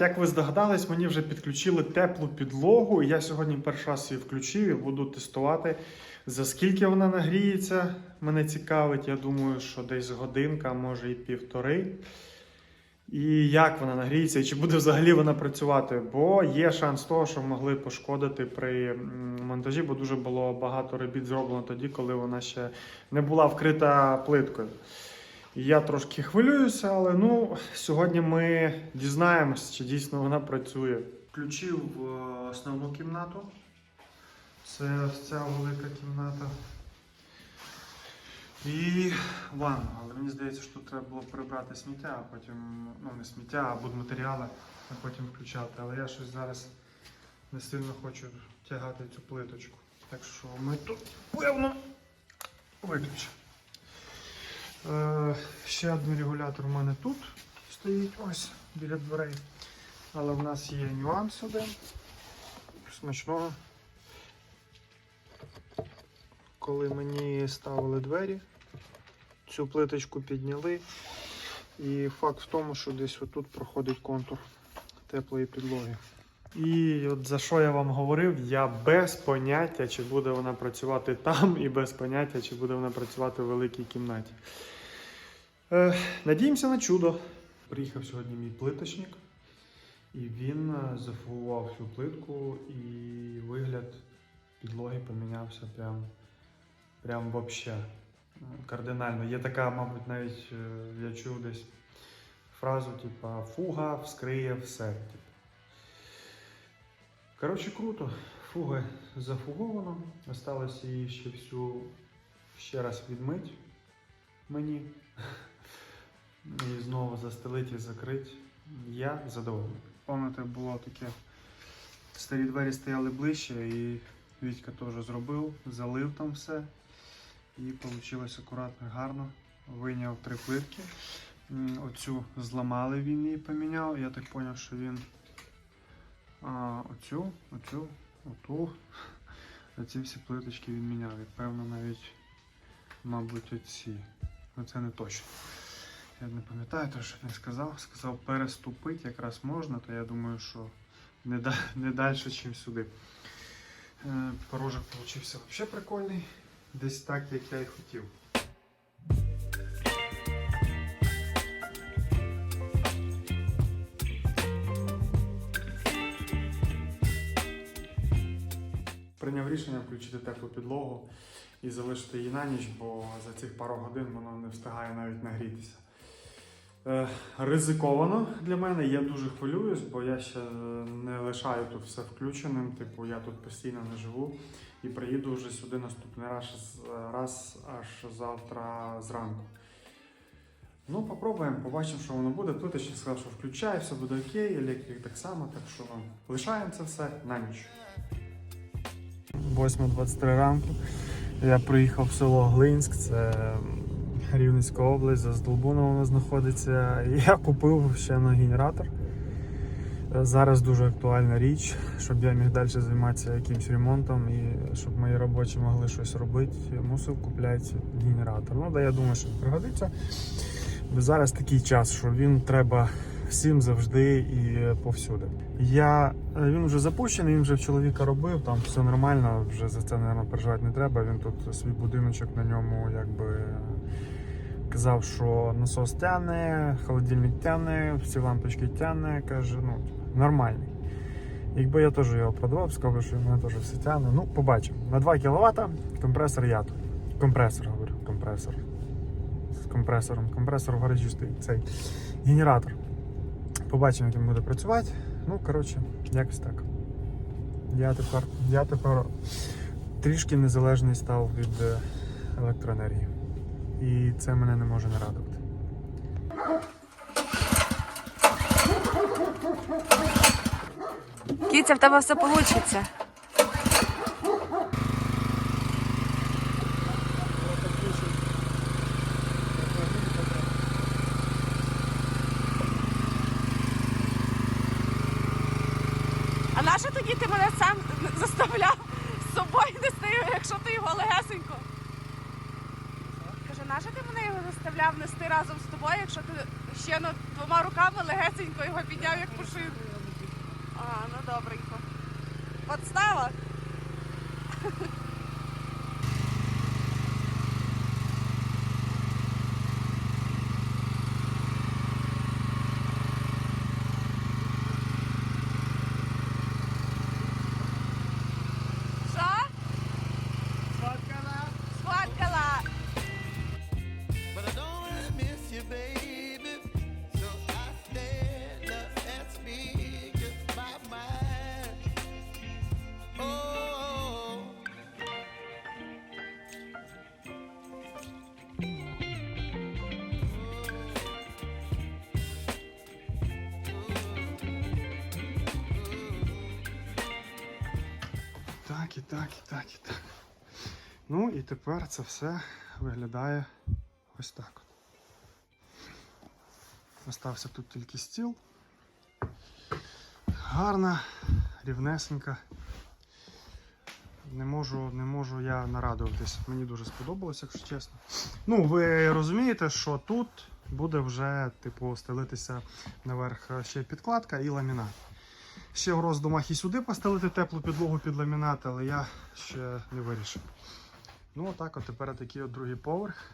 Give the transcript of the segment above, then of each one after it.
Як ви здогадались, мені вже підключили теплу підлогу. Я сьогодні перший раз її включив і буду тестувати. За скільки вона нагріється, мене цікавить. Я думаю, що десь годинка, може і півтори. І як вона нагріється, і чи буде взагалі вона працювати? Бо є шанс того, що могли пошкодити при монтажі, бо дуже було багато робіт зроблено тоді, коли вона ще не була вкрита плиткою. Я трошки хвилююся, але ну, сьогодні ми дізнаємось, чи дійсно вона працює. Включив е, основну кімнату. Це ця велика кімната. І ванну. Але мені здається, що треба було прибрати сміття, а потім, ну не сміття, а будматеріали, а потім включати. Але я щось зараз не сильно хочу тягати цю плиточку. Так що ми тут певно виключимо. Е, ще один регулятор у мене тут стоїть ось біля дверей. Але в нас є нюанс один. Смачного. Коли мені ставили двері, цю плиточку підняли. І факт в тому, що десь отут проходить контур теплої підлоги. І от за що я вам говорив, я без поняття, чи буде вона працювати там, і без поняття, чи буде вона працювати в великій кімнаті. Е, надіємося на чудо. Приїхав сьогодні мій плиточник, і він е, зафарбував всю плитку, і вигляд підлоги помінявся прям, прям вообще е, кардинально. Є така, мабуть, навіть я чув десь фразу, типа фуга вскриє все. Типу. Коротше, круто. Фуги зафуговано. Осталось її ще всю ще раз відмить мені. І знову застелить і закрить. Я задоволений. Пам'ятаєте, було таке. Старі двері стояли ближче, і Вітька теж зробив, залив там все. І вийшло акуратно, гарно. Вийняв три плитки. Оцю зламали, він її поміняв. Я так зрозумів, що він а, оцю, оцю, оту. Оці всі плиточки він міняв. І певно навіть, мабуть, оці. Ну це не точно. Я не пам'ятаю, то що не сказав. Сказав переступити якраз можна, то я думаю, що не, да, не далі, ніж сюди. Е, порожок получився взагалі прикольний. Десь так, як я і хотів. Прийняв рішення включити теплу підлогу і залишити її на ніч, бо за цих пару годин воно не встигає навіть нагрітися. Е, ризиковано для мене, я дуже хвилююсь, бо я ще не лишаю тут все включеним. Типу, я тут постійно не живу і приїду вже сюди наступний раз, раз аж завтра зранку. Ну, попробуємо, побачимо, що воно буде. Тут я ще сказав, що включаю, все буде окей, електрик так само, так що ну, лишаємо це все на ніч. 8.23 ранку. Я приїхав в село Глинськ, це Рівненська область, за Здолбуном воно знаходиться. Я купив ще на генератор. Зараз дуже актуальна річ, щоб я міг далі займатися якимось ремонтом і щоб мої робочі могли щось робити, мусив купляти генератор. Ну, да, я думаю, що пригодиться. Бо зараз такий час, що він треба всім завжди і повсюди. Я, він вже запущений, він вже в чоловіка робив, там все нормально, вже за це, мабуть, переживати не треба. Він тут свій будиночок на ньому якби казав, що насос тяне, холодильник тяне, всі лампочки тяне, каже, ну, нормальний. Якби я теж його продавав, сказав, що в мене теж все тяне. Ну, побачимо. На 2 кВт компресор ято. Компресор, говорю, компресор. З компресором. Компресор в гаражі стоїть цей генератор. Побачимо, як він буде працювати. Ну, коротше, якось так. Я тепер, я тепер трішки незалежний став від е, електроенергії. І це мене не може не радувати. Кіця, в тебе все вийде. А нащо тоді ти мене сам заставляв з собою нести, якщо ти його легесенько? Каже, ти мене його заставляв? нести разом з тобою, якщо ти ще ну, двома руками легесенько його підняв, як пушин. А, ну добренько. Подстава. І так, і так, і так. Ну і тепер це все виглядає ось так. Остався тут тільки стіл. Гарна, рівнесенька. Не можу, не можу я нарадуватись. Мені дуже сподобалось, якщо чесно. Ну, ви розумієте, що тут буде вже, типу, стелитися наверх ще підкладка і ламінат. Ще в роздумах і сюди постелити теплу підлогу під ламінат, але я ще не вирішив. Ну, отак, от тепер такий от другий поверх.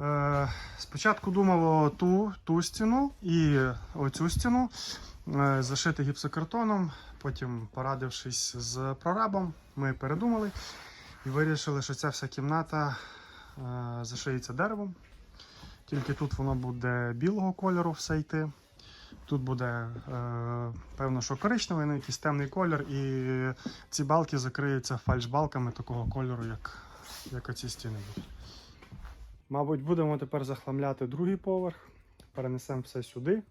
Е, спочатку думав ту, ту стіну і оцю стіну е, зашити гіпсокартоном. Потім, порадившись з прорабом, ми передумали і вирішили, що ця вся кімната е, зашиється деревом. Тільки тут воно буде білого кольору все йти. Тут буде, е, певно, що коричневий, ну якийсь темний колір, і ці балки закриються фальшбалками такого кольору, як, як оці стіни будуть. Мабуть, будемо тепер захламляти другий поверх, перенесемо все сюди.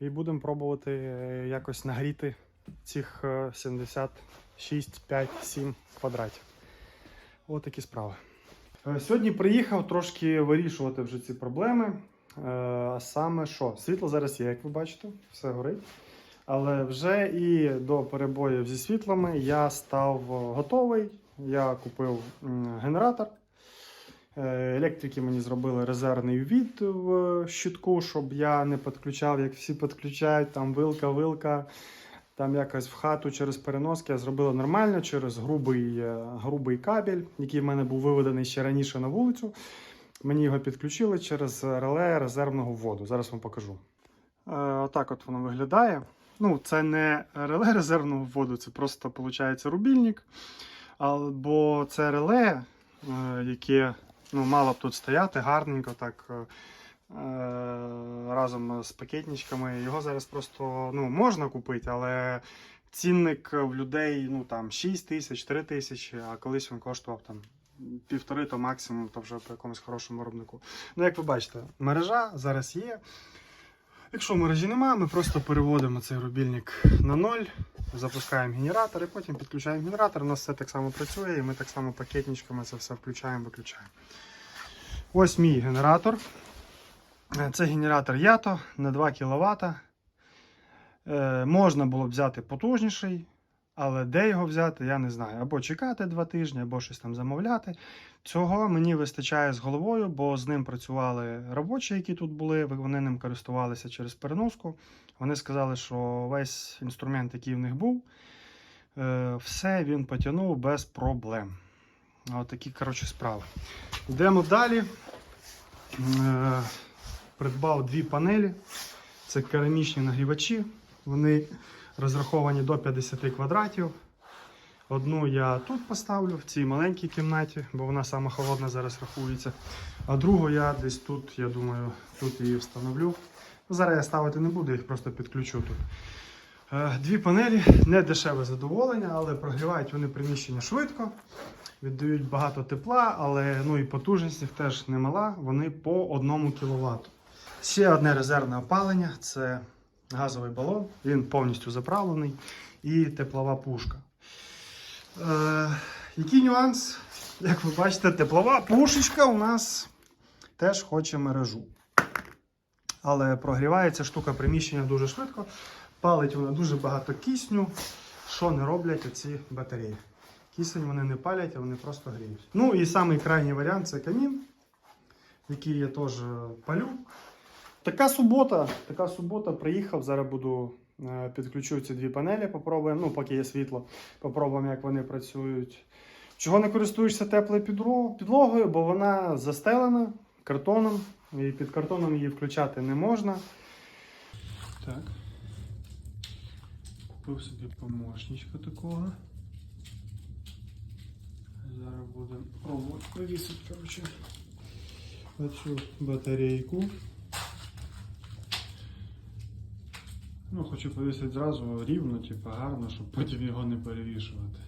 І будемо пробувати е, якось нагріти цих е, 76, 5, 7 квадратів. Ось такі справи. Е, Сьогодні приїхав трошки вирішувати вже ці проблеми. Е, саме що? Світло зараз є, як ви бачите, все горить. Але вже і до перебоїв зі світлами я став готовий. Я купив генератор. Е, Електрики мені зробили резервний ввід в щитку, щоб я не підключав, як всі підключають, там вилка, вилка. Там якось в хату через переноски я зробила нормально через грубий, е, грубий кабель, який в мене був виведений ще раніше на вулицю. Мені його підключили через реле резервного вводу. Зараз вам покажу. Е, отак от воно виглядає. Ну, це не реле резервного вводу, це просто виходить рубільник. А, бо це реле, е, яке ну, мало б тут стояти гарненько, так е, разом з пакетничками. Його зараз просто ну, можна купити, але цінник в людей ну, там, 6 тисяч, 3 тисячі, а колись він коштував там. Півтори, то максимум, то вже по якомусь хорошому виробнику. Ну, як ви бачите, мережа зараз є. Якщо мережі немає, ми просто переводимо цей рубільник на ноль, запускаємо генератор і потім підключаємо генератор. У нас все так само працює, і ми так само пакетничками це все включаємо, виключаємо. Ось мій генератор. Це генератор Ято на 2 кВт. Е, можна було б взяти потужніший, але де його взяти, я не знаю. Або чекати два тижні, або щось там замовляти. Цього мені вистачає з головою, бо з ним працювали робочі, які тут були. Вони ним користувалися через переноску. Вони сказали, що весь інструмент, який в них був, е, все він потягнув без проблем. От такі, коротше, справи. Йдемо далі. Е, Придбав дві панелі. Це керамічні нагрівачі. Вони розраховані до 50 квадратів. Одну я тут поставлю, в цій маленькій кімнаті, бо вона сама холодна зараз рахується. А другу я десь тут, я думаю, тут її встановлю. Ну, Зараз я ставити не буду, їх просто підключу тут. Е, Дві панелі, не дешеве задоволення, але прогрівають вони приміщення швидко, віддають багато тепла, але ну, і потужність їх теж немала, вони по 1 кВт. Ще одне резервне опалення це газовий балон, він повністю заправлений і теплова пушка. Е, який нюанс? Як ви бачите, теплова пушечка у нас теж хоче мережу. Але прогрівається штука приміщення дуже швидко. Палить вона дуже багато кисню. Що не роблять оці батареї? Кисень вони не палять, а вони просто гріють. Ну і самий крайній варіант це камін. який я теж палю. Така субота, така субота, приїхав. Зараз буду е, підключу ці дві панелі, попробуємо. Ну, поки є світло, попробуємо, як вони працюють. Чого не користуєшся теплою підлогою, бо вона застелена картоном, і під картоном її включати не можна. Так. Купив собі помощничка такого. Зараз будемо пробувати повісити, коротше, оцю батарейку. Хочу повісити зразу рівно, типу, гарно, щоб потім його не перевішувати.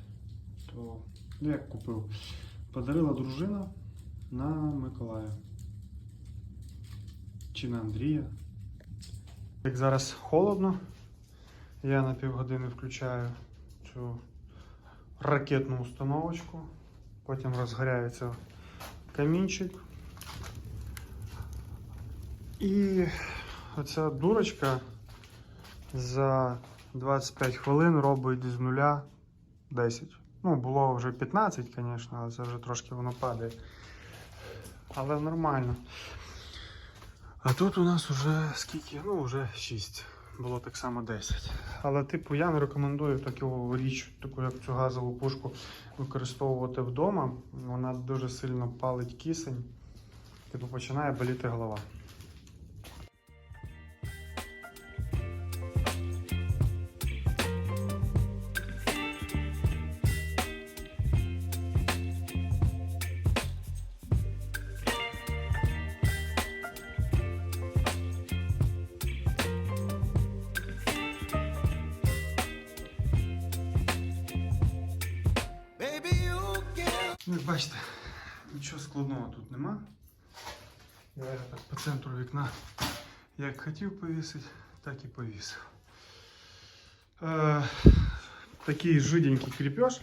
То, ну як купив. Подарила дружина на Миколая. Чи на Андрія. Як зараз холодно, я на півгодини включаю цю ракетну установочку. Потім розгоряється камінчик. І оця дурочка за 25 хвилин робить з нуля 10. Ну, було вже 15, звісно, але це вже трошки воно падає. Але нормально. А тут у нас вже скільки? Ну, вже 6. Було так само 10. Але, типу, я не рекомендую таку річ, таку як цю газову пушку, використовувати вдома. Вона дуже сильно палить кисень. Типу починає боліти голова. Бачите, нічого складного тут нема. Я так по центру вікна як хотів повісити, так і повісив. Е, такий жиденький кріпеж.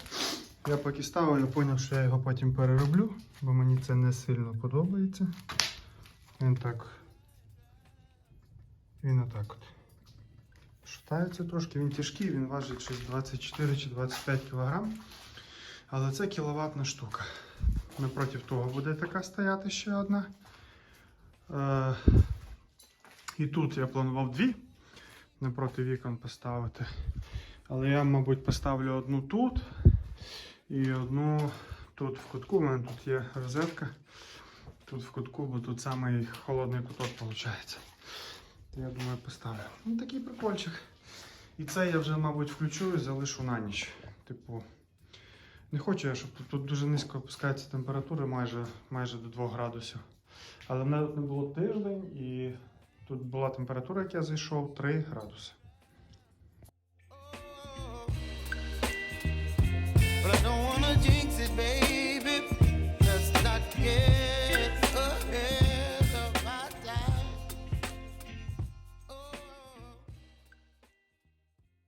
Я поки ставив, я зрозумів, що я його потім перероблю, бо мені це не сильно подобається. Він так. Він отак от. Шатається трошки, він тяжкий, він важить щось 24 чи 25 кг. Але це кіловатна штука. Напротив того буде така стояти ще одна. Е, і тут я планував дві напроти вікон поставити. Але я, мабуть, поставлю одну тут і одну тут в кутку. У мене тут є розетка. Тут в кутку, бо тут самий холодний куток виходить. Я думаю, поставлю. Ну такий прикольчик. І це я вже, мабуть, включу і залишу на ніч. Типу, не хочу я, щоб тут, тут дуже низько опускається температура, майже, майже до 2 градусів. Але в мене тут не було тиждень і тут була температура, як я зайшов, 3 градуси. But I don't